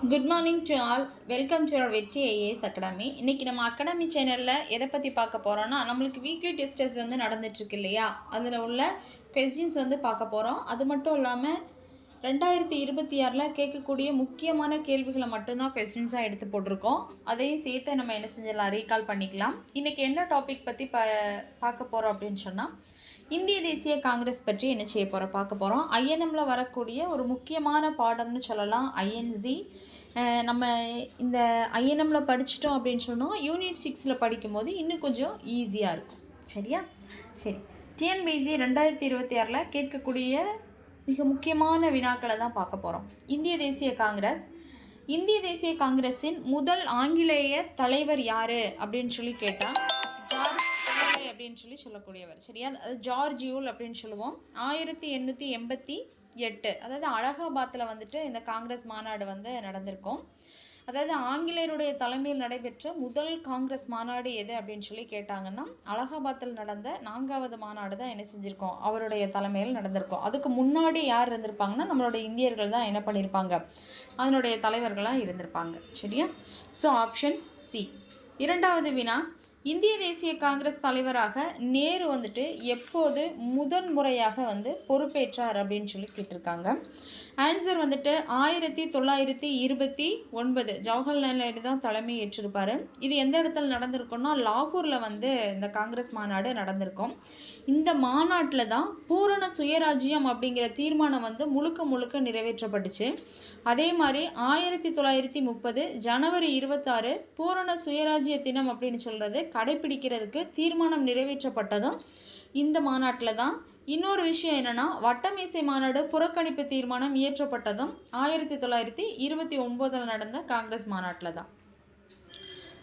Good morning to all welcome to our Vetri IAS academy இன்றைக்கி நம்ம academy சேனலில் எதை பற்றி பார்க்க போகிறோன்னா நம்மளுக்கு வீக்லி டெஸ்டர்ஸ் வந்து நடந்துட்டுருக்கு இல்லையா? அதில் உள்ள கொஸ்டின்ஸ் வந்து பார்க்க போகிறோம் அது மட்டும் இல்லாமல் ரெண்டாயிரத்தி இருபத்தி ஆறில் கேட்கக்கூடிய முக்கியமான கேள்விகளை மட்டும்தான் கொஸ்டின்ஸாக எடுத்து போட்டிருக்கோம். அதையும் சேர்த்து நம்ம என்ன செஞ்சிடலாம்? ரீகால் பண்ணிக்கலாம். இன்றைக்கி என்ன டாபிக் பற்றி ப பார்க்க போகிறோம் அப்படின்னு சொன்னால் இந்திய தேசிய காங்கிரஸ் பற்றி என்ன செய்ய போகிறோம் பார்க்க போகிறோம் ஐஎன்எம்ல வரக்கூடிய ஒரு முக்கியமான பாடம்னு சொல்லலாம். ஐஎன்சி நம்ம இந்த ஐஎன்எம்ல படிச்சிட்டோம் அப்படின்னு சொன்னால் யூனிட் சிக்ஸில் படிக்கும்போது இன்னும் கொஞ்சம் ஈஸியாக இருக்கும். சரியா? சரி. டிஎன்பிசி ரெண்டாயிரத்தி இருபத்தி ஆறில் கேட்கக்கூடிய மிக முக்கியமான வினாக்களை தான் பார்க்க போகிறோம் இந்திய தேசிய காங்கிரஸ். இந்திய தேசிய காங்கிரஸின் முதல் ஆங்கிலேய தலைவர் யார் அப்படின்னு சொல்லி கேட்டால் அப்படின்னு சொல்லி சொல்லக்கூடியவர். சரியா? அது ஜார்ஜியூல் அப்படின்னு சொல்லுவோம். ஆயிரத்தி எண்ணூற்றி எண்பத்தி எட்டு. அதாவது அலகாபாத்தில் வந்துட்டு இந்த காங்கிரஸ் மாநாடு வந்து நடந்திருக்கும். அதாவது ஆங்கிலேயருடைய தலைமையில் நடைபெற்ற முதல் காங்கிரஸ் மாநாடு எது அப்படின்னு சொல்லி கேட்டாங்கன்னா அலகாபாத்தில் நடந்த நான்காவது மாநாடு தான் என்ன செஞ்சுருக்கோம்? அவருடைய தலைமையில் நடந்திருக்கும். அதுக்கு முன்னாடி யார் இருந்திருப்பாங்கன்னா நம்மளுடைய இந்தியர்கள் தான் என்ன பண்ணியிருப்பாங்க அதனுடைய தலைவர்களாக இருந்திருப்பாங்க. சரியா? ஸோ ஆப்ஷன் சி இரண்டாவது வினா இந்திய தேசிய காங்கிரஸ் தலைவராக நேரு வந்துட்டு எப்போது முதன் முறையாக வந்து பொறுப்பேற்றார் அப்படின்னு சொல்லி கேட்டிருக்காங்க. ஆன்சர் வந்துட்டு ஆயிரத்தி தொள்ளாயிரத்தி இருபத்தி ஒன்பது. ஜவஹர்லால் நேரு தான் தலைமை ஏற்றிருப்பார். இது எந்த இடத்துல நடந்திருக்கும்னா லாகூரில் வந்து இந்த காங்கிரஸ் மாநாடு நடந்திருக்கும். இந்த மாநாட்டில் தான் பூரண சுயராஜ்யம் அப்படிங்கிற தீர்மானம் வந்து முழுக்க முழுக்க நிறைவேற்றப்பட்டுச்சு. அதே மாதிரி ஆயிரத்தி தொள்ளாயிரத்தி முப்பது ஜனவரி இருபத்தாறு பூரண சுயராஜ்ய தினம் அப்படின்னு சொல்கிறது கடைபிடிக்கிறதுக்கு தீர்மானம் நிறைவேற்றப்பட்டதும் இந்த மாநாட்டில் தான் இன்னொரு விஷயம் என்னென்னா வட்டமேசை மாநாடு புறக்கணிப்பு தீர்மானம் இயற்றப்பட்டதும் ஆயிரத்தி தொள்ளாயிரத்தி இருபத்தி ஒம்போதில் நடந்த காங்கிரஸ் மாநாட்டில் தான்.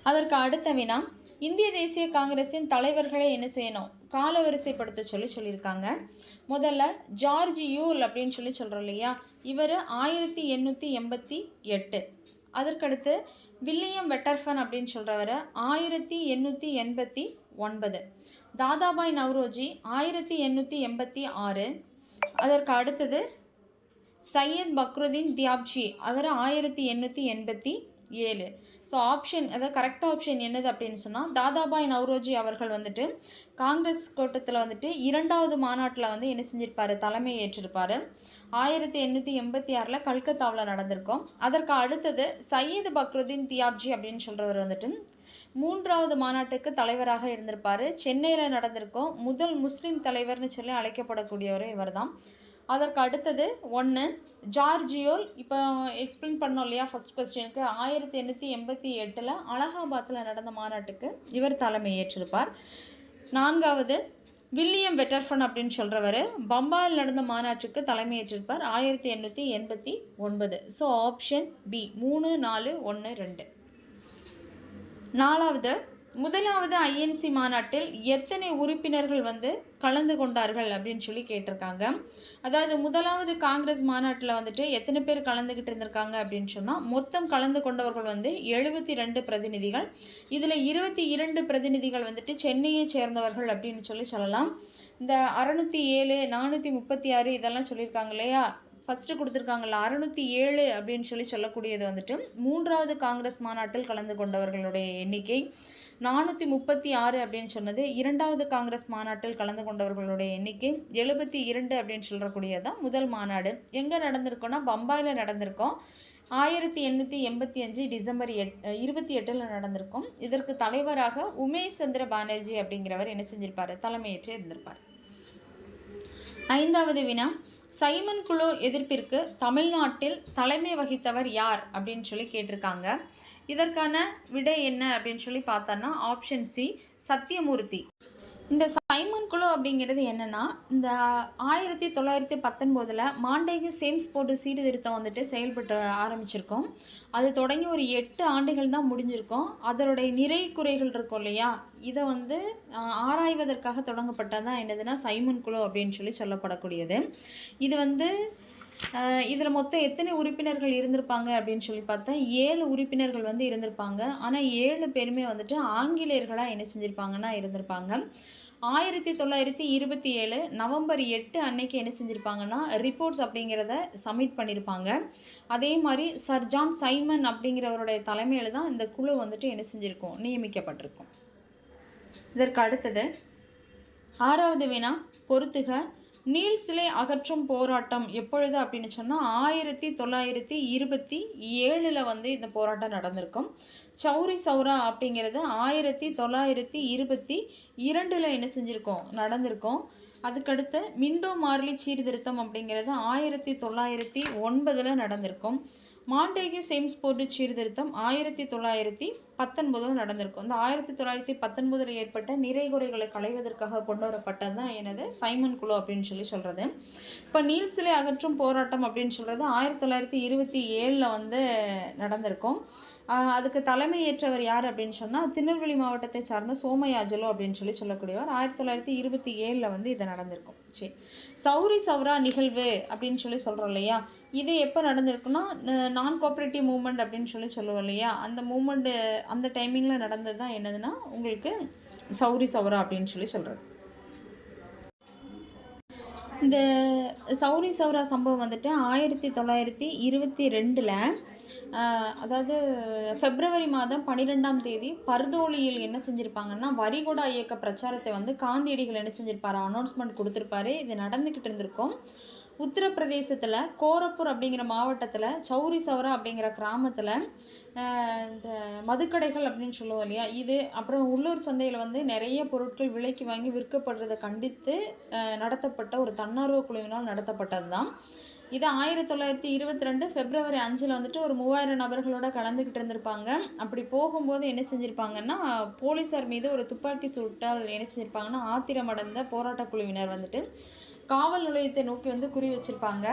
அதற்கு அடுத்த வினா இந்திய தேசிய காங்கிரஸின் தலைவர்களை என்ன செய்யணும்? காலவரிசைப்படுத்த சொல்லி சொல்லியிருக்காங்க. முதல்ல ஜார்ஜ் யூல் அப்படின்னு சொல்லி சொல்கிறோம் இல்லையா? இவர் ஆயிரத்தி எண்ணூற்றி எண்பத்தி எட்டு. அதற்கடுத்து வில்லியம் வெட்டர்ஃபன் அப்படின்னு சொல்கிறவர் ஆயிரத்தி எண்ணூற்றி எண்பத்தி ஒன்பது. தாதாபாய் நவ்ரோஜி ஆயிரத்தி எண்ணூற்றி எண்பத்தி ஆறு. அதற்கு அடுத்தது சையத் பக்ருதீன் தியாப்ஜி. அவர் ஆயிரத்தி எண்ணூற்றி எண்பத்தி ஏழு. ஸோ ஆப்ஷன் அதாவது கரெக்ட் ஆப்ஷன் என்னது அப்படின்னு சொன்னால் தாதாபாய் நவ்ரோஜி அவர்கள் வந்துட்டு காங்கிரஸ் கூட்டத்தில் வந்துட்டு இரண்டாவது மாநாட்டில் வந்து என்ன செஞ்சிருப்பார்? தலைமை ஏற்றிருப்பார். ஆயிரத்தி எண்ணூற்றி எண்பத்தி ஆறில் கல்கத்தாவில் நடந்திருக்கும். அதற்கு அடுத்தது சையீத் பக்ருதீன் தியாப்ஜி அப்படின்னு சொல்கிறவர் வந்துட்டு மூன்றாவது மாநாட்டுக்கு தலைவராக இருந்திருப்பார். சென்னையில் நடந்திருக்கும் முதல் முஸ்லீம் தலைவர்னு சொல்லி அழைக்கப்படக்கூடியவரும் இவர் தான் அதற்கு அடுத்தது ஒன்று ஜார்ஜியோல் இப்போ எக்ஸ்பிளைன் பண்ணோம் இல்லையா ஃபஸ்ட் கொஸ்டினுக்கு ஆயிரத்தி எண்ணூற்றி எண்பத்தி எட்டில் அலகாபாத்தில் நடந்த மாநாட்டுக்கு இவர் தலைமை ஏற்றிருப்பார். நான்காவது வில்லியம் வெட்டர்ஃபன் அப்படின்னு சொல்கிறவர் பம்பாயில் நடந்த மாநாட்டுக்கு தலைமை ஏற்றிருப்பார் ஆயிரத்தி எண்ணூற்றி எண்பத்தி ஒன்பது. ஸோ ஆப்ஷன் பி மூணு நாலு ஒன்று ரெண்டு. நாலாவது முதலாவது ஐஎன்சி மாநாட்டில் எத்தனை உறுப்பினர்கள் வந்து கலந்து கொண்டார்கள் அப்படின்னு சொல்லி கேட்டிருக்காங்க. அதாவது முதலாவது காங்கிரஸ் மாநாட்டில் வந்துட்டு எத்தனை பேர் கலந்துக்கிட்டு இருந்திருக்காங்க அப்படின்னு சொன்னால் மொத்தம் கலந்து கொண்டவர்கள் வந்து எழுபத்தி ரெண்டு பிரதிநிதிகள். இதில் இருபத்தி இரண்டு பிரதிநிதிகள் வந்துட்டு சென்னையை சேர்ந்தவர்கள் அப்படின்னு சொல்லி சொல்லலாம். இந்த அறநூற்றி ஏழு நானூற்றி முப்பத்தி ஆறு இதெல்லாம் சொல்லியிருக்காங்க இல்லையா? ஃபஸ்ட்டு கொடுத்துருக்காங்கல்ல அறுநூற்றி ஏழு அப்படின்னு சொல்லி சொல்லக்கூடியது வந்துட்டு மூன்றாவது காங்கிரஸ் மாநாட்டில் கலந்து கொண்டவர்களுடைய எண்ணிக்கை. நானூற்றி முப்பத்தி ஆறு அப்படின்னு சொன்னது. இரண்டாவது காங்கிரஸ் மாநாட்டில் கலந்து கொண்டவர்களுடைய எண்ணிக்கை எழுபத்தி இரண்டு அப்படின்னு சொல்லக்கூடியது தான் முதல் மாநாடு. எங்கே நடந்திருக்கோன்னா பம்பாயில் நடந்திருக்கோம். ஆயிரத்தி எண்ணூற்றி எண்பத்தி அஞ்சு டிசம்பர் எட் இருபத்தி எட்டில் நடந்திருக்கும். இதற்கு தலைவராக உமேஷ் சந்திர பானர்ஜி அப்படிங்கிறவர் என்ன செஞ்சிருப்பார்? தலைமையேற்று இருந்திருப்பார். ஐந்தாவது வினா. சைமன் குழு எதிர்ப்பிற்கு தமிழ்நாட்டில் தலைமை வகித்தவர் யார் அப்படின்னு சொல்லி கேட்டிருக்காங்க. இதற்கான விடை என்ன அப்படின்னு சொல்லி பார்த்தோன்னா ஆப்ஷன் சி சத்தியமூர்த்தி. இந்த சைமன் குழு அப்படிங்கிறது என்னென்னா இந்த ஆயிரத்தி தொள்ளாயிரத்தி பத்தொன்பதில் மாண்டேகு சேம்ஸ் போர்டு சீர்திருத்தம் வந்துட்டு செயல்பட்டு ஆரம்பிச்சிருக்கோம். அது தொடங்கி ஒரு எட்டு ஆண்டுகள் தான் முடிஞ்சிருக்கும். அதனுடைய நிறை குறைகள் இருக்கும் இல்லையா? இதை வந்து ஆராய்வதற்காக தொடங்கப்பட்டதான் என்னதுன்னா சைமன் குழு அப்படின்னு சொல்லி சொல்லப்படக்கூடியது. இது வந்து இதில் மொத்தம் எத்தனை உறுப்பினர்கள் இருந்திருப்பாங்க அப்படின்னு சொல்லி பார்த்தா ஏழு உறுப்பினர்கள் வந்து இருந்திருப்பாங்க. ஆனால் ஏழு பேருமே வந்துட்டு ஆங்கிலேயர்களாக என்ன செஞ்சுருப்பாங்கன்னா இருந்திருப்பாங்க. ஆயிரத்தி தொள்ளாயிரத்தி இருபத்தி ஏழு நவம்பர் எட்டு அன்னைக்கு என்ன செஞ்சுருப்பாங்கன்னா ரிப்போர்ட்ஸ் அப்படிங்கிறத சப்மிட் பண்ணியிருப்பாங்க அதே மாதிரி சர் ஜான் சைமன் அப்படிங்கிறவருடைய தலைமையில் தான் இந்த குழு வந்துட்டு என்ன செஞ்சுருக்கோம் நியமிக்கப்பட்டிருக்கும். இதற்கு அடுத்தது ஆறாவது வினா பொறுத்துக நீல் சிலை அகற்றும் போராட்டம் எப்பொழுது அப்படின்னு சொன்னால் ஆயிரத்தி தொள்ளாயிரத்தி இருபத்தி ஏழில் வந்து இந்த போராட்டம் நடந்திருக்கும். சௌரி சௌரா அப்படிங்கிறது ஆயிரத்தி தொள்ளாயிரத்தி இருபத்தி இரண்டில் என்ன செஞ்சுருக்கோம்? நடந்திருக்கோம். அதுக்கடுத்து மிண்டோ மார்லி சீர்திருத்தம் அப்படிங்கிறது ஆயிரத்தி தொள்ளாயிரத்தி ஒன்பதில் நடந்திருக்கும். மாண்டேகி சேம்ஸ் போர்டு சீர்திருத்தம் ஆயிரத்தி தொள்ளாயிரத்தி பத்தொன்பதில் நடந்திருக்கும் இந்த ஆயிரத்தி தொள்ளாயிரத்தி பத்தொன்பதில் ஏற்பட்ட நிறைகுறைகளை களைவதற்காக கொண்டு வரப்பட்டது தான் எனது சைமன் குழு அப்படின்னு சொல்லி சொல்கிறது இப்போ நீல் சிலை அகற்றும் போராட்டம் அப்படின்னு சொல்கிறது ஆயிரத்தி தொள்ளாயிரத்தி இருபத்தி ஏழில் வந்து நடந்திருக்கும். அதுக்கு தலைமை ஏற்றவர் யார் அப்படின்னு சொன்னால் திருநெல்வேலி மாவட்டத்தை சார்ந்த சோமயாஜலோ அப்படின்னு சொல்லி சொல்லக்கூடியவர் ஆயிரத்தி தொள்ளாயிரத்தி இருபத்தி ஏழில் வந்து இது நடந்திருக்கும். சரி சௌரி சௌரா நிகழ்வு அப்படின்னு சொல்லி சொல்கிறோம் இல்லையா? இது எப்போ நடந்திருக்குன்னா நான் கோஆப்ரேட்டிவ் மூமெண்ட் அப்படின்னு சொல்லி சொல்லுவோம் இல்லையா? அந்த மூமெண்ட்டு அந்த டைமிங்கில் நடந்தது தான் என்னதுன்னா உங்களுக்கு சௌரி சௌரா அப்படின்னு சொல்லி சொல்கிறது இந்த சௌரி சௌரா சம்பவம் வந்துட்டு ஆயிரத்தி தொள்ளாயிரத்தி இருபத்தி ரெண்டில் அதாவது பிப்ரவரி மாதம் பன்னிரெண்டாம் தேதி பர்தோலியில் என்ன செஞ்சுருப்பாங்கன்னா வரிகொடா இயக்க பிரச்சாரத்தை வந்து காந்தியடிகள் என்ன செஞ்சுருப்பாரு? அனௌன்ஸ்மெண்ட் கொடுத்துருப்பாரு. இது நடந்துக்கிட்டு இருந்திருக்கும். உத்தரப்பிரதேசத்தில் கோரப்பூர் அப்படிங்கிற மாவட்டத்தில் சௌரி சௌரா அப்படிங்கிற கிராமத்தில் இந்த மதுக்கடைகள் அப்படின்னு சொல்லுவோம் இல்லையா? இது அப்புறம் உள்ளூர் சந்தையில் வந்து நிறைய பொருட்கள் விலைக்கு வாங்கி விற்கப்படுறதை கண்டித்து நடத்தப்பட்ட ஒரு தன்னார்வ குழுவினால் நடத்தப்பட்டது தான் இது ஆயிரத்தி தொள்ளாயிரத்தி இருபத்தி ரெண்டு பிப்ரவரி அஞ்சில் வந்துட்டு ஒரு மூவாயிரம் நபர்களோட கலந்துக்கிட்டு இருந்திருப்பாங்க. அப்படி போகும்போது என்ன செஞ்சுருப்பாங்கன்னா போலீஸார் மீது ஒரு துப்பாக்கி சூட்டால் என்ன செஞ்சுருப்பாங்கன்னா ஆத்திரமடைந்த போராட்ட குழுவினர் வந்துட்டு காவல் நிலையத்தை நோக்கி வந்து குறி வச்சிருப்பாங்க.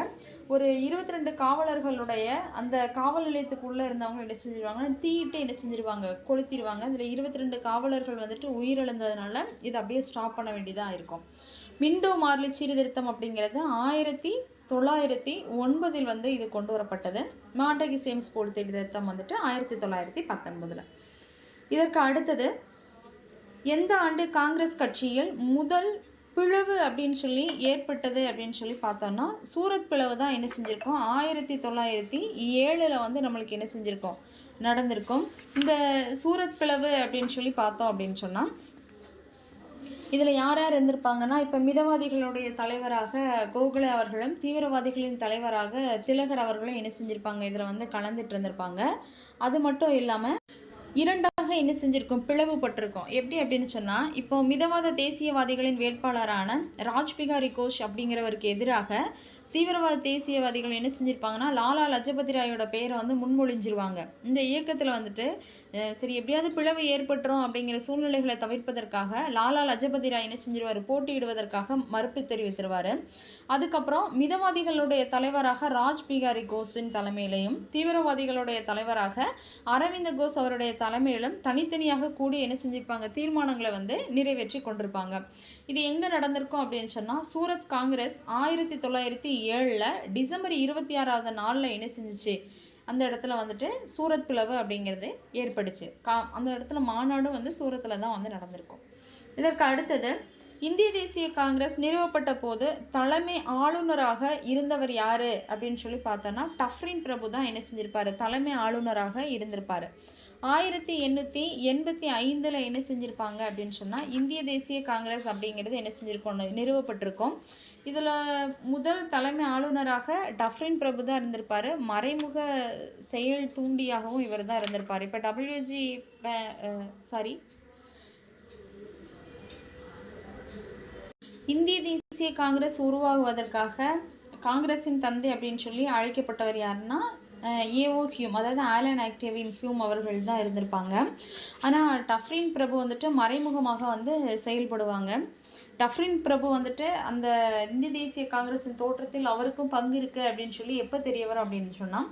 ஒரு இருபத்தி ரெண்டு காவலர்களுடைய அந்த காவல் நிலையத்துக்குள்ளே இருந்தவங்க என்ன செஞ்சிருவாங்கன்னா தீயிட்டு என்ன செஞ்சிருவாங்க கொளுத்திடுவாங்க இதில் இருபத்தி ரெண்டு காவலர்கள் வந்துட்டு உயிரிழந்ததுனால இதை அப்படியே ஸ்டாப் பண்ண வேண்டியதாக இருக்கும். மிண்டோ மார்லி சீர்திருத்தம் அப்படிங்கிறது ஆயிரத்தி தொள்ளாயிரத்தி ஒன்பதில் வந்து இது கொண்டு வரப்பட்டது. மாண்டகி சேம்ஸ் போல் சீர்திருத்தம் வந்துட்டு ஆயிரத்தி தொள்ளாயிரத்தி பத்தொன்பதில். இதற்கு அடுத்தது எந்த ஆண்டு காங்கிரஸ் கட்சியில் முதல் பிளவு அப்படின்னு சொல்லி ஏற்பட்டது அப்படின்னு சொல்லி பார்த்தோம்னா சூரத் பிளவு தான் என்ன செஞ்சுருக்கோம்? ஆயிரத்தி தொள்ளாயிரத்தி ஏழில் வந்து நம்மளுக்கு என்ன செஞ்சுருக்கோம்? நடந்திருக்கும். இந்த சூரத் பிளவு அப்படின்னு சொல்லி பார்த்தோம் அப்படின்னு சொன்னால் இதில் யார் யார் இருந்திருப்பாங்கன்னா இப்போ மிதவாதிகளுடைய தலைவராக கோகுலே அவர்களும் தீவிரவாதிகளின் தலைவராக திலகர் அவர்களும் என்ன செஞ்சுருப்பாங்க இதில் வந்து கலந்துட்டு இருந்திருப்பாங்க. அது மட்டும் இல்லாமல் இரண்டாக என்ன செஞ்சுருக்கோம் பிளவுபட்டிருக்கும் எப்படி அப்படின்னு சொன்னால் இப்போ மிதவாத தேசியவாதிகளின் வேட்பாளரான ராஜ்பிகாரி கோஷ் அப்படிங்கிறவருக்கு எதிராக தீவிரவாத தேசியவாதிகள் என்ன செஞ்சுருப்பாங்கன்னா லாலா லஜபதி ராயோட பெயரை வந்து முன்மொழிஞ்சிருவாங்க. இந்த இயக்கத்தில் வந்துட்டு சரி எப்படியாவது பிளவு ஏற்பட்டுரும் அப்படிங்கிற சூழ்நிலைகளை தவிர்ப்பதற்காக லாலா லஜபதி ராய் என்ன செஞ்சிருவார்? போட்டியிடுவதற்காக மறுப்பு தெரிவித்திருவார். அதுக்கப்புறம் மிதவாதிகளுடைய தலைவராக ராஜ் பிகாரி கோஷின் தலைமையிலையும் தீவிரவாதிகளுடைய தலைவராக அரவிந்த கோஷ் அவருடைய தலைமையிலும் தனித்தனியாக கூடி என்ன செஞ்சிருப்பாங்க? தீர்மானங்களை வந்து நிறைவேற்றி கொண்டிருப்பாங்க. இது எங்கே நடந்திருக்கும் அப்படின்னு சொன்னால் சூரத் காங்கிரஸ் ஆயிரத்தி தொள்ளாயிரத்தி ஏழில் டிசம்பர் இருபத்தி ஆறாவது நாளில் என்ன செஞ்சிச்சு? அந்த இடத்துல வந்துட்டு சூரத் பிளவு அப்படிங்கிறது ஏற்பட்டுச்சு கா அந்த இடத்துல மாநாடும் வந்து சூரத்தில் தான் வந்து நடந்திருக்கும். இதற்கு அடுத்தது இந்திய தேசிய காங்கிரஸ் நிறுவப்பட்ட போது தலைமை ஆளுநராக இருந்தவர் யார்? அப்படின்னு சொல்லி பார்த்தோன்னா டஃப்ரின் பிரபு தான் என்ன செஞ்சிருப்பார்? தலைமை ஆளுநராக இருந்திருப்பார். ஆயிரத்தி எண்ணூற்றி எண்பத்தி ஐந்தில் என்ன செஞ்சுருப்பாங்க அப்படின்னு சொன்னால் இந்திய தேசிய காங்கிரஸ் அப்படிங்கிறது என்ன செஞ்சுருக்கோம் நிறுவப்பட்டிருக்கோம். இதில் முதல் தலைமை ஆளுநராக டஃப்ரின் பிரபு தான் இருந்திருப்பார். மறைமுக செயல் தூண்டியாகவும் இவர் தான் இருந்திருப்பார். இப்போ டபிள்யூஜி சாரி இந்திய தேசிய காங்கிரஸ் உருவாகுவதற்காக காங்கிரஸின் தந்தை அப்படின்னு சொல்லி அழைக்கப்பட்டவர் யாருன்னா ஏஓ ஹியூம். அதாவது ஆலன் ஆக்டேவின் ஹியூம் அவர்கள் தான் இருந்திருப்பாங்க. ஆனால் டஃப்ரின் பிரபு வந்துட்டு மறைமுகமாக வந்து செயல்படுவாங்க. டஃப்ரின் பிரபு வந்துட்டு அந்த இந்திய தேசிய காங்கிரஸின் தோற்றத்தில் அவருக்கும் பங்கு இருக்குது அப்படின்னு சொல்லி எப்போ தெரிய வரும் அப்படின்னு சொன்னால்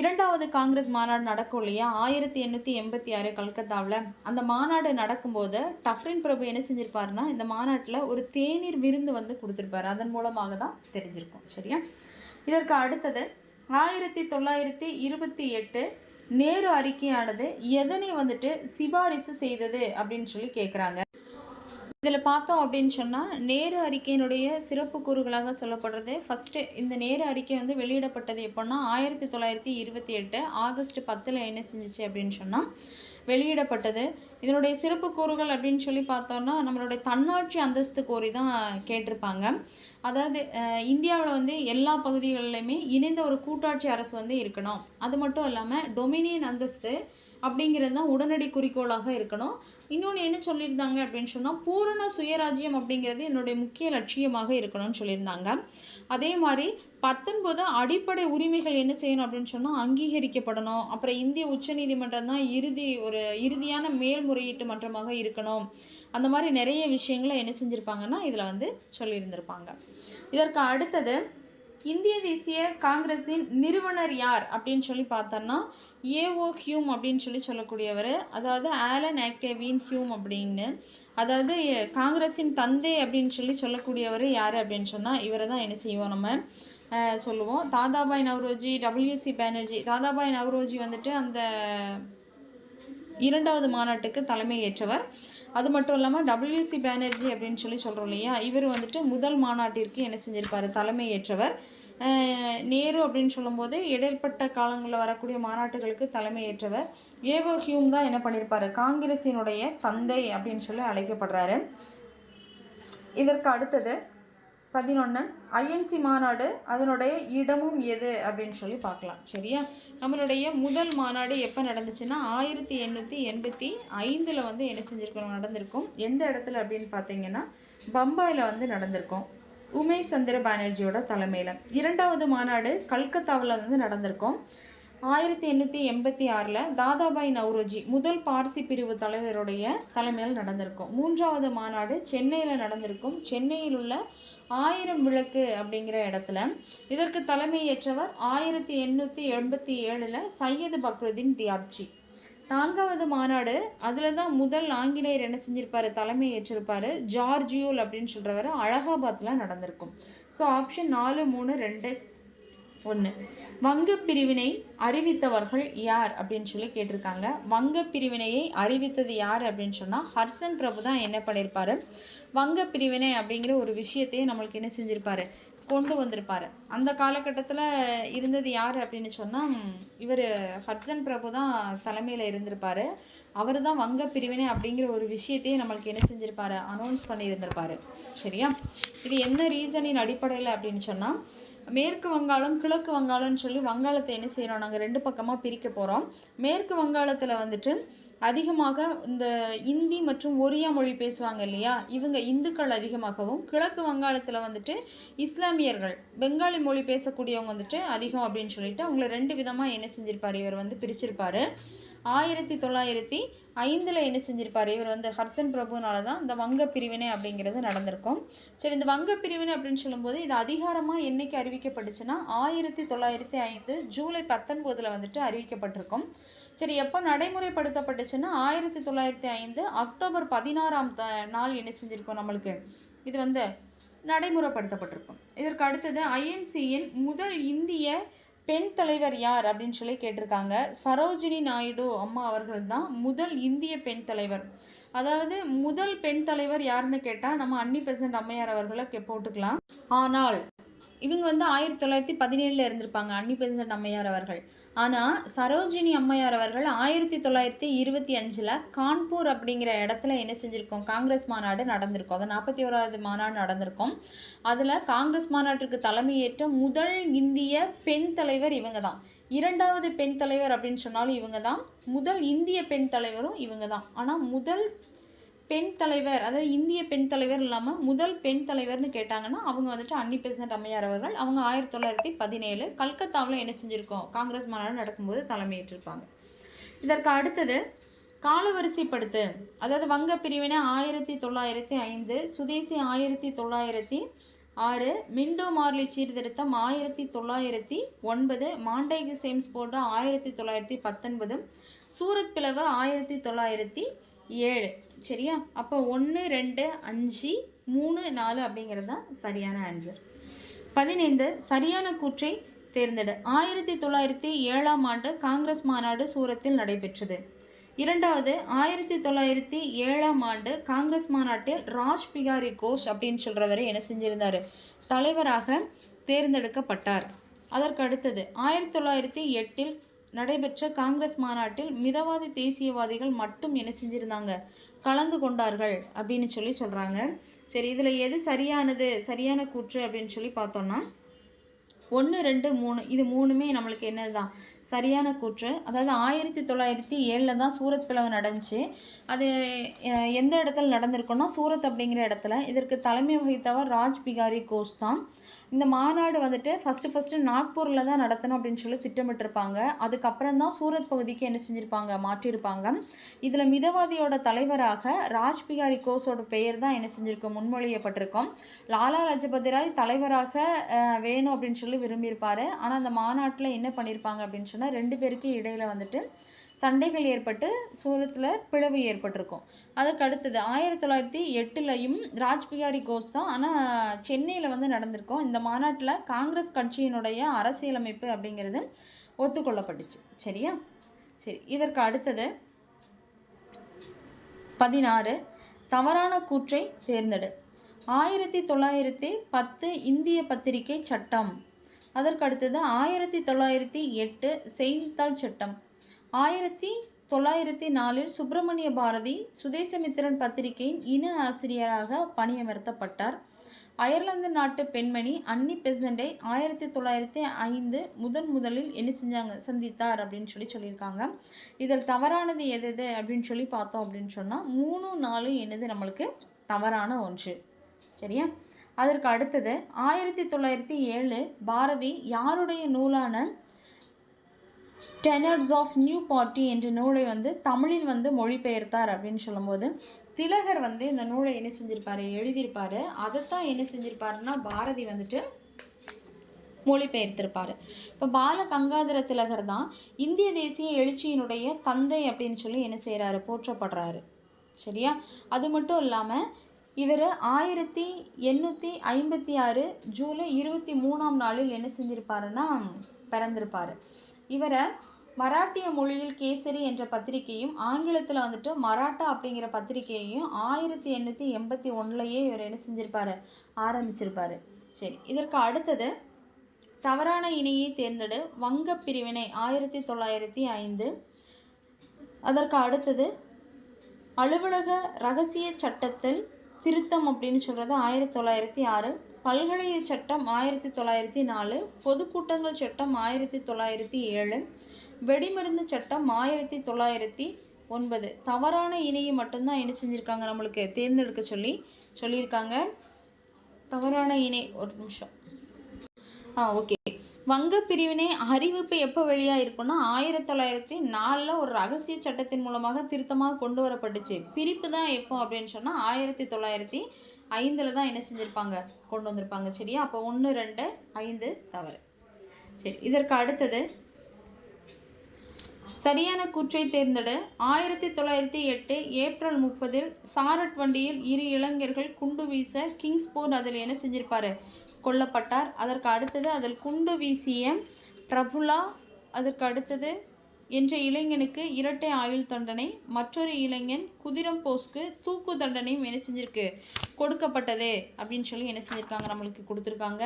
இரண்டாவது காங்கிரஸ் மாநாடு நடக்கும் இல்லையா? ஆயிரத்தி எண்ணூற்றி எண்பத்தி ஆறு கல்கத்தாவில். அந்த மாநாடு நடக்கும்போது டஃப்ரின் பிரபு என்ன செஞ்சுருப்பாருன்னா இந்த மாநாட்டில் ஒரு தேநீர் விருந்து வந்து கொடுத்துருப்பாரு. அதன் மூலமாக தான் தெரிஞ்சிருக்கும். சரியா? இதற்கு அடுத்தது ஆயிரத்தி தொள்ளாயிரத்தி இருபத்தி எட்டு நேரு அறிக்கையானது எதனை வந்துட்டு சிபாரிசு செய்தது அப்படின்னு சொல்லி கேட்குறாங்க இதில் பார்த்தோம் அப்படின்னு சொன்னால் நேரு அறிக்கையினுடைய சிறப்பு கூறுகளாக சொல்லப்படுறது. ஃபஸ்ட்டு இந்த நேரு அறிக்கை வந்து வெளியிடப்பட்டது எப்போன்னா ஆயிரத்தி தொள்ளாயிரத்தி இருபத்தி எட்டு ஆகஸ்ட் பத்தில் என்ன செஞ்சிச்சு அப்படின்னு சொன்னால் வெளியிடப்பட்டது. இதனுடைய சிறப்பு கூறுகள் அப்படின்னு சொல்லி பார்த்தோன்னா நம்மளுடைய தன்னாட்சி அந்தஸ்து கோரி தான் கேட்டிருப்பாங்க. அதாவது இந்தியாவில் வந்து எல்லா பகுதிகள்லையுமே இணைந்த ஒரு கூட்டாட்சி அரசு வந்து இருக்கணும். அது மட்டும் இல்லாமல் டொமினியன் அந்தஸ்து அப்படிங்கிறது தான் உடனடி குறிக்கோளாக இருக்கணும். இன்னொன்று என்ன சொல்லியிருந்தாங்க அப்படின்னு சொன்னால் பூரண சுயராஜ்யம் அப்படிங்கிறது என்னுடைய முக்கிய லட்சியமாக இருக்கணும்னு சொல்லியிருந்தாங்க. அதே மாதிரி பத்தொன்பது அடிப்படை உரிமைகள் என்ன செய்யணும் அப்படின்னு சொன்னால் அங்கீகரிக்கப்படணும். அப்புறம் இந்திய உச்சநீதிமன்றம் தான் இறுதி ஒரு இறுதியான மேல்முறையீட்டு மன்றமாக இருக்கணும். அந்த மாதிரி நிறைய விஷயங்களை என்ன செஞ்சுருப்பாங்கன்னா இதில் வந்து சொல்லியிருந்திருப்பாங்க. இதற்கு அடுத்தது இந்திய தேசிய காங்கிரஸின் நிறுவனர் யார் அப்படின்னு சொல்லி பார்த்தோன்னா ஏஓ ஹியூம் அப்படின்னு சொல்லி சொல்லக்கூடியவர் அதாவது ஆலன் ஆக்டேவின் ஹியூம் அப்படின்னு. அதாவது காங்கிரஸின் தந்தை அப்படின்னு சொல்லி சொல்லக்கூடியவர் யார் அப்படின்னு சொன்னால் இவரை தான் என்ன செய்வோம் நம்ம சொல்லுவோம். Dadabhai Naoroji W C Banerjee. Dadabhai Naoroji வந்துட்டு அந்த இரண்டாவது மாநாட்டுக்கு தலைமை ஏற்றவர் அது மட்டும் இல்லாமல் டபிள்யூசி பானர்ஜி அப்படின்னு சொல்லி சொல்கிறோம் இல்லையா? இவர் வந்துட்டு முதல் மாநாட்டிற்கு என்ன செஞ்சிருப்பார்? தலைமை ஏற்றவர் நேரு அப்படின்னு சொல்லும்போது இடைப்பட்ட காலங்களில் வரக்கூடிய மாநாட்டுகளுக்கு தலைமை ஏற்றவர் ஏவோ ஹியூம் தான் என்ன பண்ணியிருப்பாரு காங்கிரஸினுடைய தந்தை அப்படின்னு சொல்லி அழைக்கப்படுறாரு. இதற்கு அடுத்தது பதினொன்று ஐஎன்சி மாநாடு அதனுடைய இடமும் எது அப்படின்னு சொல்லி பார்க்கலாம். சரியா? நம்மளுடைய முதல் மாநாடு எப்போ நடந்துச்சுன்னா ஆயிரத்தி எண்ணூற்றி எண்பத்தி ஐந்தில் வந்து என்ன செஞ்சுருக்கோம்? நடந்திருக்கும். எந்த இடத்துல அப்படின்னு பார்த்தீங்கன்னா பம்பாயில் வந்து நடந்திருக்கும். உமேஷ் சந்திர பானர்ஜியோட தலைமையில். இரண்டாவது மாநாடு கல்கத்தாவில் வந்து நடந்திருக்கும். ஆயிரத்தி எண்ணூற்றி எண்பத்தி ஆறில் தாதாபாய் நவ்ரோஜி முதல் பார்சி பிரிவு தலைவருடைய தலைமையில் நடந்திருக்கும். மூன்றாவது மாநாடு சென்னையில் நடந்திருக்கும். சென்னையில் உள்ள ஆயிரம் விளக்கு அப்படிங்கிற இடத்துல. இதற்கு தலைமையேற்றவர் ஆயிரத்தி எண்ணூற்றி எண்பத்தி ஏழில் சையது பக்ருதீன் தியாப்ஜி. நான்காவது மாநாடு அதில் தான் முதல் ஆங்கிலேயர் என்ன செஞ்சிருப்பார்? தலைமை ஏற்றிருப்பாரு ஜார்ஜியோல் அப்படின்னு சொல்கிறவர் அலகாபாத்தில் நடந்திருக்கும். ஸோ ஆப்ஷன் நாலு மூணு ரெண்டு ஒன்று வங்க பிரிவினை அறிவித்தவர்கள் யார் அப்படின்னு சொல்லி கேட்டிருக்காங்க. வங்க பிரிவினையை அறிவித்தது யார் அப்படின்னு சொன்னால் ஹர்சன் பிரபு தான் என்ன பண்ணியிருப்பாரு வங்க பிரிவினை அப்படிங்கிற ஒரு விஷயத்தையே நம்மளுக்கு என்ன செஞ்சிருப்பாரு? கொண்டு வந்திருப்பாரு. அந்த காலகட்டத்தில் இருந்தது யார் அப்படின்னு சொன்னால் இவர் ஹர்சன் பிரபு தான் தலைமையில் இருந்திருப்பார். அவர் தான் வங்க பிரிவினை அப்படிங்கிற ஒரு விஷயத்தையே நம்மளுக்கு என்ன செஞ்சிருப்பாரு? அனௌன்ஸ் பண்ணியிருந்திருப்பாரு. சரியா? இது என்ன ரீசனின் அடிப்படையில் அப்படின்னு சொன்னால் மேற்கு வங்காளம் கிழக்கு வங்காளம்னு சொல்லி வங்காளத்தை என்ன செய்கிறோம் நாங்கள் ரெண்டு பக்கமாக பிரிக்க போகிறோம் மேற்கு வங்காளத்தில் வந்துட்டு அதிகமாக இந்த இந்தி மற்றும் ஒரியா மொழி பேசுவாங்க இல்லையா? இவங்க இந்துக்கள் அதிகமாகவும் கிழக்கு வங்காளத்தில் வந்துட்டு இஸ்லாமியர்கள் பெங்காலி மொழி பேசக்கூடியவங்க வந்துட்டு அதிகம் அப்படின்னு சொல்லிட்டு அவங்கள ரெண்டு விதமாக என்ன செஞ்சிருப்பார்? இவர் வந்து பிரிச்சிருப்பார். ஆயிரத்தி தொள்ளாயிரத்தி ஐந்தில் என்ன செஞ்சிருப்பார்? இவர் வந்து ஹர்சன் பிரபுனால தான் இந்த வங்க பிரிவினை அப்படிங்கிறது நடந்திருக்கும். சரி இந்த வங்க பிரிவினை அப்படின்னு சொல்லும்போது இது அதிகாரமாக என்னைக்கு அறிவிக்கப்பட்டுச்சுன்னா ஆயிரத்தி தொள்ளாயிரத்தி ஐந்து ஜூலை பத்தொன்பதில் வந்துட்டு அறிவிக்கப்பட்டிருக்கும். சரி எப்போ நடைமுறைப்படுத்தப்பட்டுச்சுன்னா ஆயிரத்தி தொள்ளாயிரத்தி ஐந்து அக்டோபர் பதினாறாம் த நாள் என்ன செஞ்சுருக்கோம் நம்மளுக்கு? இது வந்து நடைமுறைப்படுத்தப்பட்டிருக்கும். இதற்கு அடுத்தது ஐஎன்சியின் முதல் இந்திய பெண் தலைவர் யார் அப்படின்னு சொல்லி கேட்டிருக்காங்க. சரோஜினி நாயுடு அம்மா அவர்கள் தான் முதல் இந்திய பெண் தலைவர். அதாவது முதல் பெண் தலைவர் யாருன்னு கேட்டால் நம்ம அன்னி பெசன்ட் அம்மையார் அவர்களை போட்டுக்கலாம். ஆனால் இவங்க வந்து ஆயிரத்தி தொள்ளாயிரத்தி பதினேழில் இருந்திருப்பாங்க அன்னி பெசன்ட் அம்மையார் அவர்கள். ஆனால் சரோஜினி அம்மையார் அவர்கள் ஆயிரத்தி தொள்ளாயிரத்தி இருபத்தி அஞ்சில் கான்பூர் அப்படிங்கிற இடத்துல என்ன செஞ்சுருக்கோம்? காங்கிரஸ் மாநாடு நடந்திருக்கும். அது நாற்பத்தி ஓராவது மாநாடு நடந்திருக்கும். அதில் காங்கிரஸ் மாநாட்டிற்கு தலைமையேற்ற முதல் இந்திய பெண் தலைவர் இவங்க தான் இரண்டாவது பெண் தலைவர் அப்படின்னு சொன்னாலும் இவங்க தான் முதல் இந்திய பெண் தலைவரும் இவங்க தான் ஆனால் முதல் பெண் தலைவர் அதாவது இந்திய பெண் தலைவர் இல்லாமல் முதல் பெண் தலைவர்னு கேட்டாங்கன்னா அவங்க வந்துட்டு அன்னி பெசன்ட் அம்மையார் அவர்கள். அவங்க ஆயிரத்தி தொள்ளாயிரத்தி பதினேழு கல்கத்தாவில் என்ன செஞ்சுருக்கோம்? காங்கிரஸ் மாநாடு நடக்கும்போது தலைமையேற்றிருப்பாங்க. இதற்கு அடுத்தது காலவரிசைப்படுத்து. அதாவது வங்க பிரிவினை ஆயிரத்தி தொள்ளாயிரத்தி ஐந்து சுதேசி ஆயிரத்தி தொள்ளாயிரத்தி ஆறு மிண்டோ மார்லி சீர்திருத்தம் ஆயிரத்தி தொள்ளாயிரத்தி ஒன்பது மாண்டேகு சேம்ஸ் போர்டு ஆயிரத்தி தொள்ளாயிரத்தி பத்தொன்பது சூரத் பிளவு ஆயிரத்தி தொள்ளாயிரத்தி ஏழு. சரியா? அப்போ ஒன்று ரெண்டு அஞ்சு மூணு நாலு அப்படிங்கிறது தான் சரியான ஆன்சர் பதினைந்து சரியான கூற்றை தேர்ந்தெடு. ஆயிரத்தி தொள்ளாயிரத்தி ஏழாம் ஆண்டு காங்கிரஸ் மாநாடு சூரத்தில் நடைபெற்றது. இரண்டாவது ஆயிரத்தி தொள்ளாயிரத்தி ஏழாம் ஆண்டு காங்கிரஸ் மாநாட்டில் ராஜ் பிகாரி கோஷ் அப்படின்னு சொல்கிறவர் என்ன செஞ்சிருந்தார்? தலைவராக தேர்ந்தெடுக்கப்பட்டார். அதற்கு அடுத்தது ஆயிரத்தி தொள்ளாயிரத்தி எட்டில் நடைபெற்ற காங்கிரஸ் மாநாட்டில் மிதவாதி தேசியவாதிகள் மட்டும் என்ன செஞ்சுருந்தாங்க? கலந்து கொண்டார்கள் அப்படின்னு சொல்லி சொல்கிறாங்க சரி இதில் எது சரியானது? சரியான கூற்று அப்படின்னு சொல்லி பார்த்தோன்னா ஒன்று ரெண்டு மூணு. இது மூணுமே நம்மளுக்கு என்னது தான் சரியான கூற்று. அதாவது ஆயிரத்தி தொள்ளாயிரத்தி ஏழில் தான் சூரத் பிளவு நடந்துச்சு. அது எந்த இடத்துல நடந்திருக்குன்னா சூரத் அப்படிங்கிற இடத்துல. இதற்கு தலைமை வகித்தவர் ராஜ் பிகாரி கோஷ் தான். இந்த மாநாடு வந்துட்டு ஃபஸ்ட்டு ஃபஸ்ட்டு நாக்பூரில் தான் நடத்தணும் அப்படின்னு சொல்லி திட்டமிட்டிருப்பாங்க. அதுக்கப்புறம் தான் சூரத் பகுதிக்கு என்ன செஞ்சுருப்பாங்க? மாற்றியிருப்பாங்க. இதில் மிதவாதியோட தலைவராக ராஜ் பிகாரி கோஸோட பெயர் தான் என்ன செஞ்சுருக்கோம்? முன்மொழியப்பட்டிருக்கோம். லாலா லஜபதி ராய் தலைவராக வேணும் அப்படின்னு சொல்லி விரும்பியிருப்பார். ஆனால் அந்த மாநாட்டில் என்ன பண்ணியிருப்பாங்க அப்படின்னு சொன்னால் ரெண்டு பேருக்கு இடையில வந்துட்டு சண்டைகள் ஏற்பட்டு சூரத்தில் பிளவு ஏற்பட்டிருக்கும். அதுக்கு அடுத்தது ஆயிரத்தி தொள்ளாயிரத்தி எட்டுலையும் ராஜ்பிகாரி கோஸ் தான் ஆனால் சென்னையில் வந்து நடந்திருக்கும். இந்த மாநாட்டில் காங்கிரஸ் கட்சியினுடைய அரசியலமைப்பு அப்படிங்கிறது ஒத்துக்கொள்ளப்பட்டுச்சு. சரியா? சரி இதற்கு அடுத்தது பதினாறு தவறான கூற்றை தேர்ந்தெடு. ஆயிரத்தி தொள்ளாயிரத்தி பத்து இந்திய பத்திரிகை சட்டம் அதற்கு அடுத்தது ஆயிரத்தி தொள்ளாயிரத்தி எட்டு செய்தித்தாள் சட்டம். ஆயிரத்தி தொள்ளாயிரத்தி நாலில் சுப்பிரமணிய பாரதி சுதேசமித்திரன் பத்திரிகையின் இன ஆசிரியராக பணியமர்த்தப்பட்டார். அயர்லாந்து நாட்டு பெண்மணி அன்னி பெசண்டை ஆயிரத்தி தொள்ளாயிரத்தி ஐந்து முதன் முதலில் என்ன செஞ்சாங்க? சந்தித்தார் அப்படின்னு சொல்லி சொல்லியிருக்காங்க. இதில் தவறானது எது எது அப்படின்னு சொல்லி பார்த்தோம் அப்படின்னு சொன்னால் மூணு நாலு என்னது நம்மளுக்கு தவறான ஒன்று. சரியா? அதற்கு அடுத்தது ஆயிரத்தி தொள்ளாயிரத்தி ஏழு பாரதி யாருடைய நூலான டெனர்ஸ் ஆஃப் நியூ பார்ட்டி என்ற நூலை வந்து தமிழில் வந்து மொழிபெயர்த்தார் அப்படின்னு சொல்லும்போது திலகர் வந்து இந்த நூலை என்ன செஞ்சிருப்பாரு எழுதியிருப்பார். அதைத்தான் என்ன செஞ்சிருப்பாருன்னா பாரதி வந்துட்டு மொழிபெயர்த்திருப்பார். இப்போ பால கங்காதர திலகர் தான் இந்திய தேசிய எழுச்சியினுடைய தந்தை அப்படின்னு சொல்லி என்ன செய்கிறாரு போற்றப்படுறாரு. சரியா? அது மட்டும் இல்லாமல் இவர் ஆயிரத்தி எண்ணூற்றி ஐம்பத்தி ஆறு ஜூலை இருபத்தி மூணாம் நாளில் என்ன செஞ்சிருப்பாருன்னா பிறந்திருப்பார். இவரை மராட்டிய மொழியில் கேசரி என்ற பத்திரிகையும் ஆங்கிலத்தில் வந்துட்டு மராட்டா அப்படிங்கிற பத்திரிகையையும் ஆயிரத்தி எண்ணூற்றி எண்பத்தி ஒன்றுலையே இவர் என்ன செஞ்சிருப்பாரு? ஆரம்பிச்சிருப்பார். சரி இதற்கு அடுத்தது தவறான இணையை தேர்ந்தெடு வங்கப் பிரிவினை ஆயிரத்தி தொள்ளாயிரத்தி ஐந்து. அதற்கு அடுத்தது அலுவலக ரகசிய சட்டத்தில் திருத்தம் அப்படின்னு சொல்கிறது ஆயிரத்தி தொள்ளாயிரத்தி ஆறு. பல்கலைய சட்டம் ஆயிரத்தி தொள்ளாயிரத்தி நாலு. பொதுக்கூட்டங்கள் சட்டம் ஆயிரத்தி தொள்ளாயிரத்தி ஏழு. வெடிமருந்து சட்டம் ஆயிரத்தி தொள்ளாயிரத்தி ஒன்பது. தவறான இணையை மட்டும்தான் என்ன செஞ்சுருக்காங்க நம்மளுக்கு தேர்ந்தெடுக்க சொல்லி சொல்லியிருக்காங்க. தவறான இணை ஒரு நிமிஷம். ஆ ஓகே. வங்க பிரிவினை அறிவிப்பு எப்போ வெளியாக இருக்குன்னா ஆயிரத்தி தொள்ளாயிரத்தி நாலில் ஒரு ரகசிய சட்டத்தின் மூலமாக திருத்தமாக கொண்டு வரப்பட்டுச்சு. பிரிப்பு தான் எப்போ அப்படின்னு சொன்னால் ஆயிரத்தி தொள்ளாயிரத்தி ஐந்தில் தான் என்ன செஞ்சுருப்பாங்க? கொண்டு வந்திருப்பாங்க சரியா? அப்போ ஒன்று ரெண்டு ஐந்து தவறு. சரி இதற்கு அடுத்தது. சரியான கூற்றை தேர்ந்தெடு. ஆயிரத்தி தொள்ளாயிரத்தி எட்டு ஏப்ரல் முப்பதில் சாரட் வண்டியில் இரு இளைஞர்கள் குண்டு வீச கிங்ஸ்போர்ட் அதில் என்ன செஞ்சிருப்பாரு? கொல்லப்பட்டார். அதற்கு அடுத்தது அதில் குண்டு வீசிய பிரபுலா அதற்கு அடுத்தது என்ற இளைஞனுக்கு இரட்டை ஆயுள் தண்டனை மற்றொரு இளைஞன் குதிரம் போஸ்க்கு தூக்கு தண்டனையும் என்ன செஞ்சிருக்கு? கொடுக்கப்பட்டது அப்படின்னு சொல்லி என்ன செஞ்சுருக்காங்க? நம்மளுக்கு கொடுத்துருக்காங்க.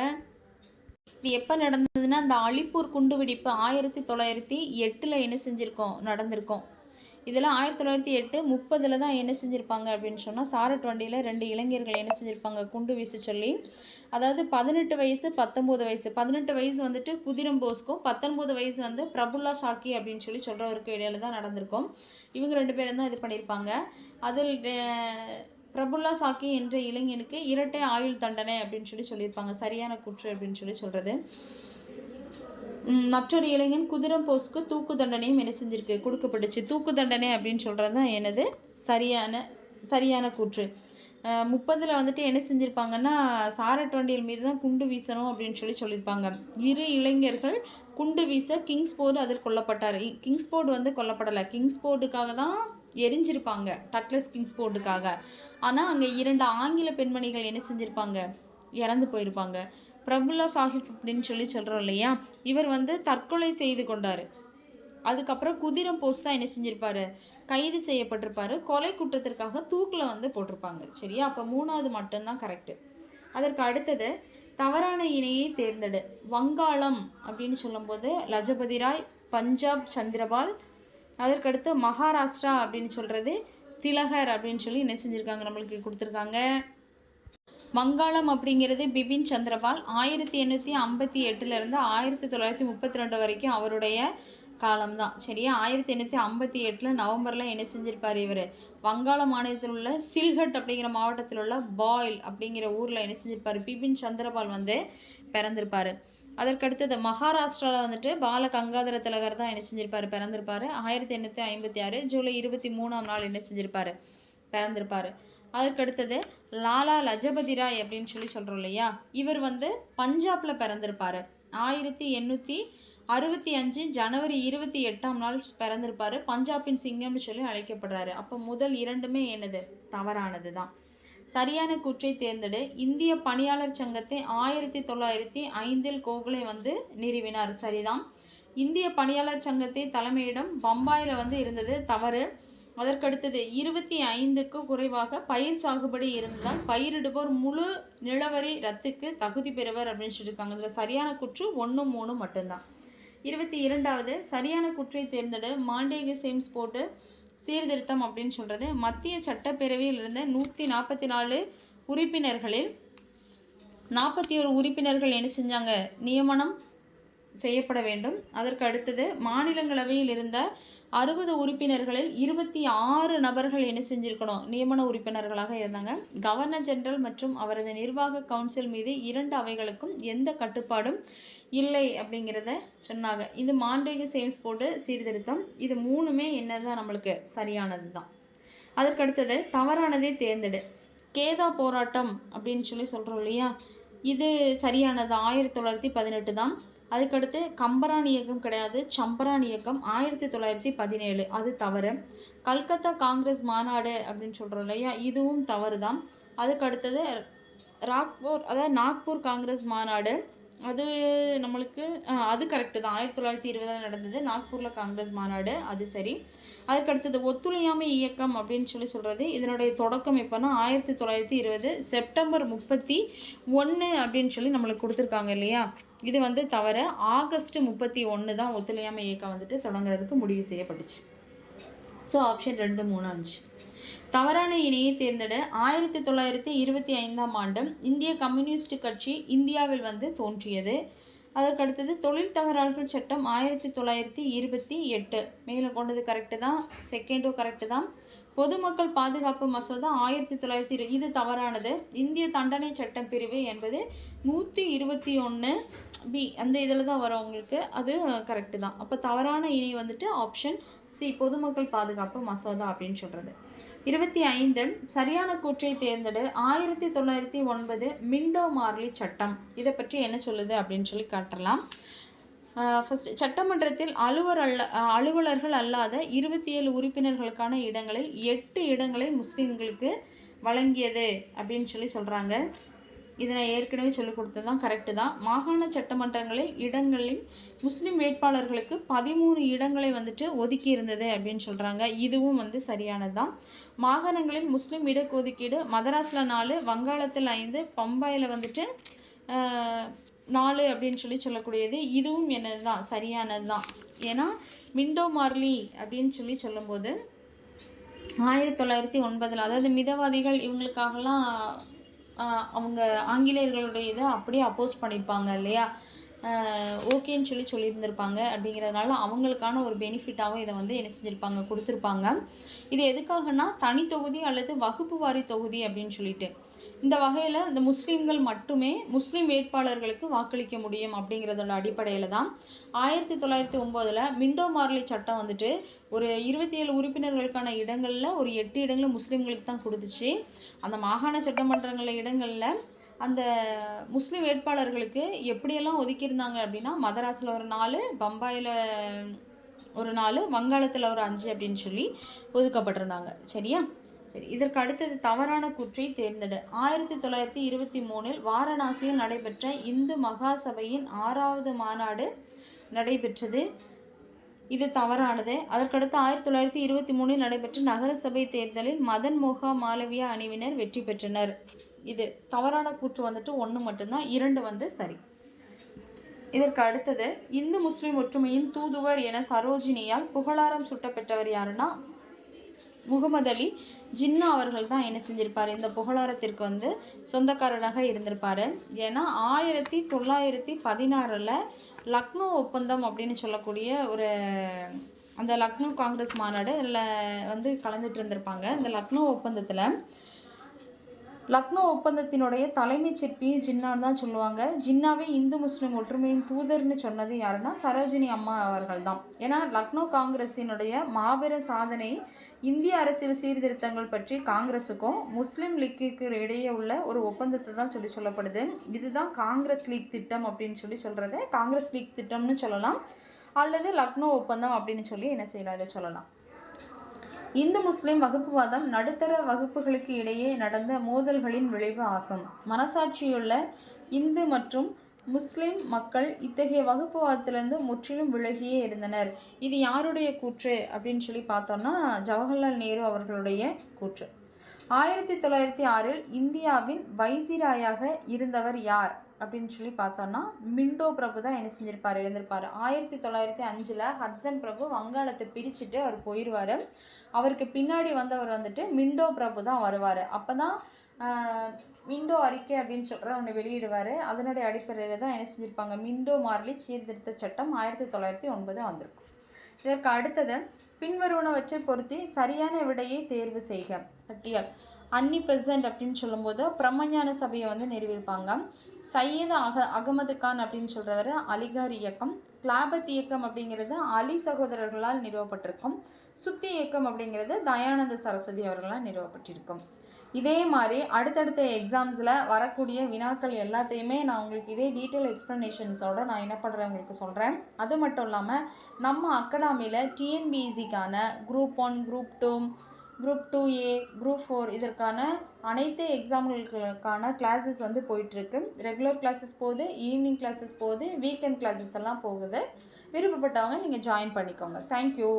இது எப்போ நடந்ததுன்னா அந்த அலிப்பூர் குண்டுவெடிப்பு ஆயிரத்தி தொள்ளாயிரத்தி எட்டில் என்ன செஞ்சுருக்கோம்? நடந்திருக்கோம். இதெல்லாம் ஆயிரத்தி தொள்ளாயிரத்தி எட்டு முப்பதில் தான் என்ன செஞ்சுருப்பாங்க அப்படின்னு சொன்னால் சாரட் வண்டியில் ரெண்டு இளைஞர்கள் என்ன செஞ்சுருப்பாங்க? குண்டு வீச சொல்லி. அதாவது பதினெட்டு வயசு பத்தொம்போது வயசு. பதினெட்டு வயசு வந்துட்டு குதிரம் போஸ்க்கும் பத்தொன்பது வயசு வந்து பிரபுல்லா சாக்கி அப்படின்னு சொல்லி சொல்கிறவருக்கு இடையில தான் நடந்திருக்கும். இவங்க ரெண்டு பேரும் தான் இது பண்ணியிருப்பாங்க அதில் பிரபுல்லா சாக்கி என்ற இளைஞனுக்கு இரட்டை ஆயுள் தண்டனை அப்படின்னு சொல்லி சொல்லியிருப்பாங்க. சரியான குற்று அப்படின்னு சொல்லி சொல்கிறது மற்றொரு இளைஞன் குதிரம் போஸ்க்கு தூக்கு தண்டனையும் என்ன செஞ்சிருக்கு? கொடுக்கப்பட்டுச்சு. தூக்கு தண்டனை அப்படின்னு சொல்கிறது தான் எனது சரியான சரியான கூற்று. முப்பதில் வந்துட்டு என்ன செஞ்சுருப்பாங்கன்னா சாரட் வண்டியில் மீது தான் குண்டு வீசணும் அப்படின்னு சொல்லி சொல்லியிருப்பாங்க இரு இளைஞர்கள் குண்டு வீச கிங்ஸ்போர்டு அதில் கொல்லப்பட்டார். இ- கிங்ஸ்போர்டு வந்து கொல்லப்படலை. கிங்ஸ்போர்டுக்காக தான் எரிஞ்சிருப்பாங்க. டக்ளஸ் கிங்ஸ்போர்டுக்காக ஆனால் அங்கே இரண்டு ஆங்கில பெண்மணிகள் என்ன செஞ்சுருப்பாங்க? இறந்து போயிருப்பாங்க. பிரபுல்லா சாஹிப் அப்படின்னு சொல்லி சொல்கிறோம் இல்லையா? இவர் வந்து தற்கொலை செய்து கொண்டார். அதுக்கப்புறம் குதிரம் போஸ் தான் என்ன செஞ்சிருப்பாரு? கைது செய்யப்பட்டிருப்பாரு. கொலை குற்றத்திற்காக தூக்கில் வந்து போட்டிருப்பாங்க. சரியா? அப்போ மூணாவது மட்டும்தான் கரெக்டு அதற்கு அடுத்தது தவறான இணையை தேர்ந்தெடு. வங்காளம் அப்படின்னு சொல்லும்போது லஜபதி ராய் பஞ்சாப் சந்திரபால் அதற்கடுத்து மகாராஷ்டிரா அப்படின்னு சொல்கிறது திலகர் அப்படின்னு சொல்லி என்ன செஞ்சுருக்காங்க? நம்மளுக்கு கொடுத்துருக்காங்க. வங்காளம் அப்படிங்கிறது பிபின் சந்திரபால் ஆயிரத்தி எண்ணூற்றி ஐம்பத்தி எட்டுலேருந்து ஆயிரத்தி தொள்ளாயிரத்தி முப்பத்தி ரெண்டு வரைக்கும் அவருடைய காலம்தான். சரியா? ஆயிரத்தி எண்ணூற்றி ஐம்பத்தி எட்டில் நவம்பரில் என்ன செஞ்சிருப்பார் இவர்? வங்காள மாநிலத்தில் உள்ள சில்ஹட் அப்படிங்கிற மாவட்டத்தில் உள்ள பாயில் அப்படிங்கிற ஊரில் என்ன செஞ்சிருப்பார்? பிபின் சந்திரபால் வந்து பிறந்திருப்பார். அதற்கடுத்தது மகாராஷ்டிராவில் வந்துட்டு பால கங்காதர திலகர் தான் என்ன செஞ்சிருப்பார்? பிறந்திருப்பார். ஆயிரத்தி எண்ணூற்றி ஐம்பத்தி ஆறு ஜூலை இருபத்தி மூணாம் நாள் என்ன செஞ்சிருப்பார்? பிறந்திருப்பார். அதற்கடுத்தது லாலா லஜபதி ராய் அப்படின்னு சொல்லி சொல்கிறோம் இல்லையா? இவர் வந்து பஞ்சாபில் பிறந்திருப்பார். ஆயிரத்தி எண்ணூற்றி அறுபத்தி அஞ்சு ஜனவரி இருபத்தி எட்டாம் நாள் பிறந்திருப்பார். பஞ்சாபின் சிங்கம்னு சொல்லி அழைக்கப்படுறாரு. அப்போ முதல் இரண்டுமே என்னது? தவறானது தான் சரியான கூற்றை தேர்ந்தெடு. இந்திய பணியாளர் சங்கத்தை ஆயிரத்தி தொள்ளாயிரத்தி ஐந்தில் கோகுலே வந்து நிறுவினார். சரிதான். இந்திய பணியாளர் சங்கத்தை தலைமையிடம் பம்பாயில் வந்து இருந்தது தவறு. அதற்கடுத்தது இருபத்தி ஐந்துக்கு குறைவாக பயிர் சாகுபடி இருந்தால் பயிரிடுவோர் முழு நிலவரி ரத்துக்கு தகுதி பெறுவர் அப்படின்னு சொல்லியிருக்காங்க. இதில் சரியான குற்று ஒன்று மூணு மட்டும்தான். இருபத்தி இரண்டாவது சரியான குற்றை தேர்ந்தெடு மாண்டேக சேம்ஸ் போட்டு சீர்திருத்தம் அப்படின்னு சொல்கிறது மத்திய சட்டப்பேரவையில் இருந்த நூற்றி நாற்பத்தி நாலு உறுப்பினர்களில் நாற்பத்தி ஒரு உறுப்பினர்கள் என்ன செஞ்சாங்க? நியமனம் செய்யப்பட வேண்டும். அதற்கு அடுத்தது மாநிலங்களவையில் இருந்த அறுபது உறுப்பினர்களில் இருபத்தி ஆறு நபர்கள் என்ன செஞ்சுருக்கணும்? நியமன உறுப்பினர்களாக இருந்தாங்க. கவர்னர் ஜெனரல் மற்றும் அவரது நிர்வாக கவுன்சில் மீது இரண்டு அவைகளுக்கும் எந்த கட்டுப்பாடும் இல்லை அப்படிங்கிறத சொன்னாங்க. இது மாண்டேக சேம்ஸ் போட்டு சீர்திருத்தம். இது மூணுமே என்னதான் நம்மளுக்கு சரியானது தான் அதற்கு அடுத்தது தவறானதை தேர்ந்தெடு. கேதா போராட்டம் அப்படின்னு சொல்லி சொல்கிறோம் இல்லையா? இது சரியானது. ஆயிரத்தி தொள்ளாயிரத்தி பதினெட்டு தான் அதுக்கடுத்து கம்பரான் இயக்கம் கிடையாது சம்பரான் இயக்கம் ஆயிரத்தி தொள்ளாயிரத்தி பதினேழு. அது தவறு. கல்கத்தா காங்கிரஸ் மாநாடு அப்படின்னு சொல்கிறோம் இல்லையா? இதுவும் தவறு தான் அதுக்கடுத்தது ராக்பூர் அதாவது நாக்பூர் காங்கிரஸ் மாநாடு. அது நம்மளுக்கு அது கரெக்டு தான். ஆயிரத்தி தொள்ளாயிரத்தி இருபதில் நடந்தது நாக்பூரில் காங்கிரஸ் மாநாடு. அது சரி. அதுக்கடுத்தது ஒத்துழையாமை இயக்கம் அப்படின்னு சொல்லி சொல்கிறது இதனுடைய தொடக்கம் எப்போனா ஆயிரத்தி தொள்ளாயிரத்தி இருபது செப்டம்பர் முப்பத்தி ஒன்று அப்படின்னு சொல்லி நம்மளுக்கு கொடுத்துருக்காங்க இல்லையா? இது வந்து தவிர ஆகஸ்ட் முப்பத்தி ஒன்று தான் ஒத்துழையாமை இயக்கம் வந்துட்டு தொடங்குறதுக்கு முடிவு செய்யப்பட்டுச்சு. ஸோ ஆப்ஷன் ரெண்டு மூணு அஞ்சு. தவறான இணையை தேர்ந்தெடு ஆயிரத்தி தொள்ளாயிரத்தி இருபத்தி ஐந்தாம் ஆண்டு இந்திய கம்யூனிஸ்ட் கட்சி இந்தியாவில் வந்து தோன்றியது. அதற்கடுத்தது தொழில் தகராறுகள் சட்டம் ஆயிரத்தி தொள்ளாயிரத்தி இருபத்தி எட்டு. மேலே கொண்டது கரெக்டு தான். செகண்டும் கரெக்டு தான். பொதுமக்கள் பாதுகாப்பு மசோதா ஆயிரத்தி தொள்ளாயிரத்தி இரு இது தவறானது. இந்திய தண்டனை சட்டம் பிரிவு என்பது நூற்றி இருபத்தி ஒன்று பி அந்த இதில் தான் வரும் உங்களுக்கு. அது கரெக்டு தான். அப்போ தவறான இணை வந்துட்டு ஆப்ஷன் சி பொதுமக்கள் பாதுகாப்பு மசோதா அப்படின்னு சொல்கிறது இருபத்தி ஐந்து சரியான கூற்றை தேர்ந்தெடு. ஆயிரத்தி தொள்ளாயிரத்தி ஒன்பது மிண்டோ மார்லி சட்டம். இதை பற்றி என்ன சொல்லுது அப்படின்னு சொல்லி காட்டலாம். ஃபஸ்ட் சட்டமன்றத்தில் அலுவலர் அல்ல அலுவலர்கள் அல்லாத இருபத்தி ஏழு உறுப்பினர்களுக்கான இடங்களில் எட்டு இடங்களை முஸ்லீம்களுக்கு வழங்கியது அப்படின்னு சொல்லி சொல்கிறாங்க இதை நான் ஏற்கனவே சொல்லிக் கொடுத்தது தான் கரெக்டு தான். மாகாண சட்டமன்றங்களில் இடங்களில் முஸ்லீம் வேட்பாளர்களுக்கு பதிமூணு இடங்களை வந்துட்டு ஒதுக்கி இருந்தது அப்படின்னு சொல்கிறாங்க இதுவும் வந்து சரியானது தான் மாகாணங்களில் முஸ்லீம் இடஒதுக்கீடு மதராஸில் நாலு வங்காளத்தில் ஐந்து பம்பாயில் வந்துட்டு நாலு அப்படின்னு சொல்லி சொல்லக்கூடியது. இதுவும் என்னது தான் சரியானது தான் ஏன்னா மிண்டோ மார்லி அப்படின்னு சொல்லி சொல்லும்போது ஆயிரத்தி தொள்ளாயிரத்தி ஒன்பதில் அதாவது மிதவாதிகள் இவங்களுக்காகலாம் அவங்க ஆங்கிலேயர்களுடைய இதை அப்படியே அப்போஸ் பண்ணியிருப்பாங்க இல்லையா? ஓகேன்னு சொல்லி சொல்லியிருந்திருப்பாங்க அப்படிங்கிறதுனால அவங்களுக்கான ஒரு பெனிஃபிட்டாகவும் இதை வந்து என்ன செஞ்சுருப்பாங்க கொடுத்துருப்பாங்க. இது எதுக்காகனா தனி தொகுதி அல்லது வகுப்பு வாரி தொகுதி அப்படின்னு சொல்லிட்டு. இந்த வகையில் இந்த முஸ்லீம்கள் மட்டுமே முஸ்லீம் வேட்பாளர்களுக்கு வாக்களிக்க முடியும் அப்படிங்கிறதோட அடிப்படையில் தான் ஆயிரத்தி தொள்ளாயிரத்தி ஒம்போதில் மிண்டோ மார்லி சட்டம் வந்துட்டு ஒரு இருபத்தி ஏழு உறுப்பினர்களுக்கான இடங்களில் ஒரு எட்டு இடங்களை முஸ்லீம்களுக்கு தான் கொடுத்துச்சு. அந்த மாகாண சட்டமன்றங்களில் இடங்களில் அந்த முஸ்லீம் வேட்பாளர்களுக்கு எப்படியெல்லாம் ஒதுக்கியிருந்தாங்க அப்படின்னா மதராஸில் ஒரு நாலு பம்பாயில் ஒரு நாலு வங்காளத்தில் ஒரு அஞ்சு அப்படின்னு சொல்லி ஒதுக்கப்பட்டிருந்தாங்க. சரியா? சரி இதற்கு அடுத்தது தவறான குற்றை தேர்ந்தெடு. ஆயிரத்தி தொள்ளாயிரத்தி இருபத்தி மூணில் வாரணாசியில் நடைபெற்ற இந்து மகாசபையின் ஆறாவது மாநாடு நடைபெற்றது. இது தவறானது. அதற்கடுத்து ஆயிரத்தி தொள்ளாயிரத்தி இருபத்தி மூணில் நடைபெற்ற நகரசபை தேர்தலில் மதன் மோகா மாலவியா அணிவினர் வெற்றி பெற்றனர். இது தவறான கூற்று வந்துட்டு ஒன்று மட்டும்தான் இரண்டு வந்து சரி. இதற்கு அடுத்தது இந்து முஸ்லீம் ஒற்றுமையின் தூதுவர் என சரோஜினியால் புகழாரம் சுட்டப்பெற்றவர் யாருன்னா முகமது அலி ஜின்னா அவர்கள் தான் என்ன செஞ்சிருப்பார்? இந்த புகழாரத்திற்கு வந்து சொந்தக்காரராக இருந்திருப்பார். ஏன்னா ஆயிரத்தி தொள்ளாயிரத்தி பதினாறில் லக்னோ ஒப்பந்தம் அப்படின்னு சொல்லக்கூடிய ஒரு அந்த லக்னோ காங்கிரஸ் மாநாடு இதில் வந்து கலந்துட்டு இருந்திருப்பாங்க. இந்த லக்னோ ஒப்பந்தத்தில் லக்னோ ஒப்பந்தத்தினுடைய தலைமை சிற்பி ஜின்னான்னு தான் சொல்லுவாங்க. ஜின்னாவே இந்து முஸ்லிம் ஒற்றுமையின் தூதர்னு சொன்னது யாருன்னா சரோஜினி அம்மா அவர்கள் தான் ஏன்னா லக்னோ காங்கிரஸினுடைய மாபெரும் சாதனை இந்திய அரசியல் சீர்திருத்தங்கள் பற்றி காங்கிரஸுக்கும் முஸ்லீம் லீக்கு இடையே உள்ள ஒரு ஒப்பந்தத்தை தான் சொல்லி சொல்லப்படுது. இதுதான் காங்கிரஸ் லீக் திட்டம் அப்படின்னு சொல்லி சொல்கிறது காங்கிரஸ் லீக் திட்டம்னு சொல்லலாம். அல்லது லக்னோ ஒப்பந்தம் அப்படின்னு சொல்லி என்ன செய்யலாம்? இதை சொல்லலாம். இந்து முஸ்லிம் வகுப்புவாதம் நடுத்தர வகுப்புகளுக்கு இடையே நடந்த மோதல்களின் விளைவு ஆகும். மனசாட்சியுள்ள இந்து மற்றும் முஸ்லிம் மக்கள் இத்தகைய வகுப்புவாதத்திலிருந்து முற்றிலும் விலகியே இருந்தனர். இது யாருடைய கூற்று? அப்படின்னு சொல்லி பார்த்தோம்னா ஜவஹர்லால் நேரு அவர்களுடைய கூற்று. ஆயிரத்தி தொள்ளாயிரத்தி ஆறில் இந்தியாவின் வைசிராயாக இருந்தவர் யார்? அப்படின்னு சொல்லி பார்த்தோம்னா மிண்டோ பிரபு தான் என்ன செஞ்சிருப்பார் இருந்திருப்பார் ஆயிரத்தி தொள்ளாயிரத்தி அஞ்சில் ஹட்சன் பிரபு வங்காளத்தை பிரிச்சுட்டு அவர் போயிடுவார் அவருக்கு பின்னாடி வந்தவர் வந்துட்டு மிண்டோ பிரபு தான் வருவார். அப்போ தான் மிண்டோ அறிக்கை அப்படின்னு சொல்கிறத ஒன்று வெளியிடுவார். அதனுடைய அடிப்படையில் தான் என்ன செஞ்சுருப்பாங்க மிண்டோ மார்லி சீர்திருத்த சட்டம் ஆயிரத்தி தொள்ளாயிரத்தி ஒன்பது வந்திருக்கும். இதற்கு அடுத்தது பின்வருவனவற்றை பொருத்தி சரியான விடையை தேர்வு செய்க. பட்டியல். அன்னி பெசன்ட் அப்படின்னு சொல்லும்போது பிரம்மஞான சபையை வந்து நிறுவியிருப்பாங்க சையத் அக அகமது கான் அப்படின்னு சொல்கிறவர் அலிகார் இயக்கம். கிளாபத் இயக்கம் அப்படிங்கிறது அலி சகோதரர்களால் நிறுவப்பட்டிருக்கும். சுத்தி இயக்கம் அப்படிங்கிறது தயானந்த சரஸ்வதி அவர்களால் நிறுவப்பட்டிருக்கும். இதே மாதிரி அடுத்தடுத்த எக்ஸாம்ஸில் வரக்கூடிய வினாக்கள் எல்லாத்தையுமே நான் உங்களுக்கு இதே டீட்டெயில் எக்ஸ்ப்ளனேஷன்ஸோட நான் என்ன பண்ணுறேன் உங்களுக்கு சொல்கிறேன் அது மட்டும் இல்லாமல் நம்ம அகாடமியில் டிஎன்பிஎஸ்சிக்கான group one group two group two A group four இதற்கான அனைத்து எக்ஸாம்களுக்கான கிளாஸஸ் வந்து போயிட்டுருக்கு. ரெகுலர் கிளாஸஸ் போகுது ஈவினிங் கிளாஸஸ் போகுது வீக்கெண்ட் கிளாஸஸ் எல்லாம் போகுது. விருப்பப்பட்டவங்க நீங்கள் ஜாயின் பண்ணிக்கோங்க. தேங்க்யூ